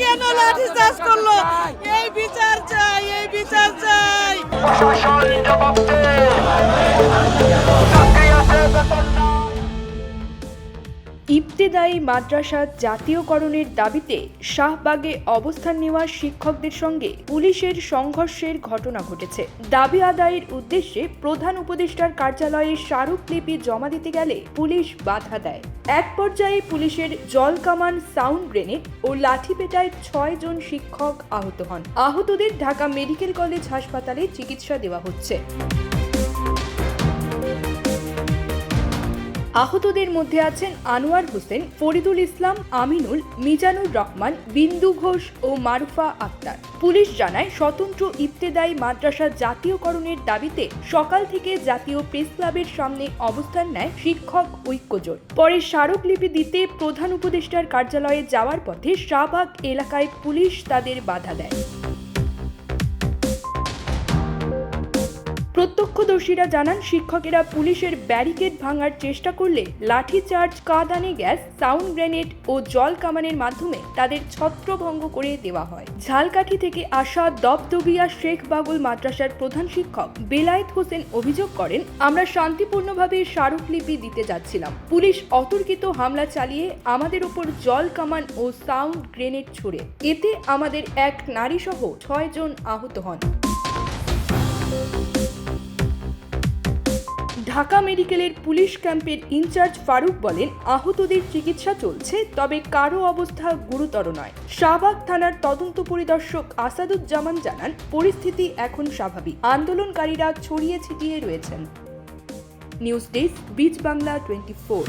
কেন লাঠি চাষ করল? এই বিচার চাই এই বিচার চাই। ইবতেদায়ী মাদ্রাসা জাতীয়করণের দাবিতে শাহবাগে অবস্থান নেওয়া শিক্ষকদের সঙ্গে পুলিশের সংঘর্ষের ঘটনা ঘটেছে। দাবি আদায়ের উদ্দেশ্যে প্রধান উপদেষ্টার কার্যালয়ে স্মারকলিপি জমা দিতে গেলে পুলিশ বাধা দেয়। এক পর্যায়ে পুলিশের জল কামান সাউন্ড গ্রেনেড ও লাঠিপেটায় ছয় জন শিক্ষক আহত হন। আহতদের ঢাকা মেডিকেল কলেজ হাসপাতালে চিকিৎসা দেওয়া হচ্ছে। আহতদের মধ্যে আছেন আনোয়ার হোসেন, ফরিদুল ইসলাম, আমিনুল, মিজানুর রহমান, বিন্দু ঘোষ ও মারুফা আক্তার। পুলিশ জানায়, স্বতন্ত্র ইবতেদায়ী মাদ্রাসা জাতীয়করণের দাবিতে সকাল থেকে জাতীয় প্রেস ক্লাবের সামনে অবস্থান নেয় শিক্ষক ঐক্যজোট। পরে স্মারকলিপি দিতে প্রধান উপদেষ্টার কার্যালয়ে যাওয়ার পথে শাহবাগ এলাকায় পুলিশ তাদের বাধা দেয়। প্রত্যক্ষদর্শীরা জানান, শিক্ষকেরা পুলিশের ব্যারিকেড ভাঙার চেষ্টা করলে লাঠিচার্জ কাদানে গ্যাস, সাউন্ড গ্রেনেড ও জল কামানের মাধ্যমে তাদের ছত্রভঙ্গ করে দেওয়া হয়। ঝালকাঠি থেকে আসা দবদবিয়া শেখ বাগুল মাদ্রাসার প্রধান শিক্ষক বেলায়েত হোসেন অভিযোগ করেন, আমরা শান্তিপূর্ণভাবে স্মারকলিপি দিতে যাচ্ছিলাম। পুলিশ অতর্কিত হামলা চালিয়ে আমাদের উপর জল কামান ও সাউন্ড গ্রেনেড ছুড়ে। এতে আমাদের এক নারীসহ ছয় জন আহত হন। ঢাকা মেডিকেলের পুলিশ ক্যাম্পের ইনচার্জ ফারুক বলেন, আহতদের চিকিৎসা চলছে, তবে কারও অবস্থা গুরুতর নয়। শাহবাগ থানার তদন্ত পরিদর্শক আসাদুজ্জামান জানান, পরিস্থিতি এখন স্বাভাবিক। আন্দোলনকারীরা ছড়িয়ে ছিটিয়ে রয়েছেন। নিউজ ডেস্ক বিচ বাংলা টোয়েন্টি ফোর।